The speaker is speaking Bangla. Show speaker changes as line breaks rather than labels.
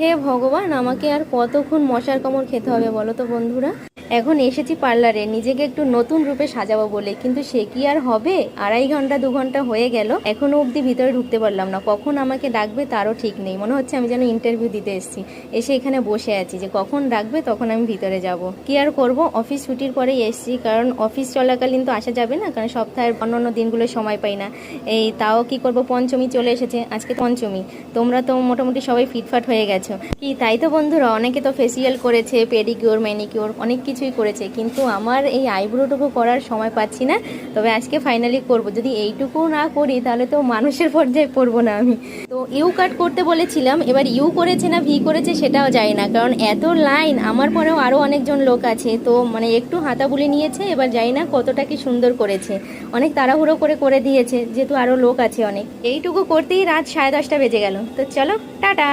হে ভগবান, আমাকে আর কতক্ষণ মশার কামড় খেতে হবে বলো তো বন্ধুরা? এখন এসেছি পার্লারে, নিজেকে একটু নতুন রূপে সাজাবো বলে। কিন্তু সে কি আর হবে? আড়াই ঘণ্টা, দু ঘণ্টা হয়ে গেল, এখনও অবধি ভিতরে ঢুকতে পারলাম না। কখন আমাকে ডাকবে তারও ঠিক নেই। মনে হচ্ছে আমি যেন ইন্টারভিউ দিতে এসেছি। এসে এখানে বসে আছি যে কখন ডাকবে তখন আমি ভিতরে যাব। কি আর করব? অফিস ছুটির পরেই এসেছি, কারণ অফিস চলাকালীন তো আসা যাবে না, কারণ সপ্তাহের অন্যান্য দিনগুলো সময় পাই না। এই তাও কি করব? পঞ্চমী চলে এসেছে, আজকে পঞ্চমী। তোমরা তো মোটামুটি সবাই ফিটফাট হয়ে গেছো। কি, তাই তো বন্ধুরা, অনেকে তো ফেসিয়াল করেছে পেডিকিওর ম্যানিকিওর অনেক কিছুই করেছে, কিন্তু আমার এই আইব্রোটুকু করার সময় পাচ্ছি না। তবে আজকে ফাইনালি করব। যদি এইটুকু না করি, তাহলে তো মানুষের পর্যায়ে পড়ব না আমি। তো ইউ কাট করতে বলেছিলাম, এবার ইউ করেছে না, ভি করেছে, সেটাও জানি না। কারণ এত লাইন আমার পরেও আরও অনেকজন লোক আছে, তো মানে একটু হাতা বুলি নিয়েছে, এবার জানি না কতটা কি সুন্দর করেছে। অনেক তাড়াহুড়ো করে করে দিয়েছে, যেহেতু আরও লোক আছে অনেক। এইটুকু করতেই রাত সাড়ে দশটা বেজে গেল। তো চলো, টাটা!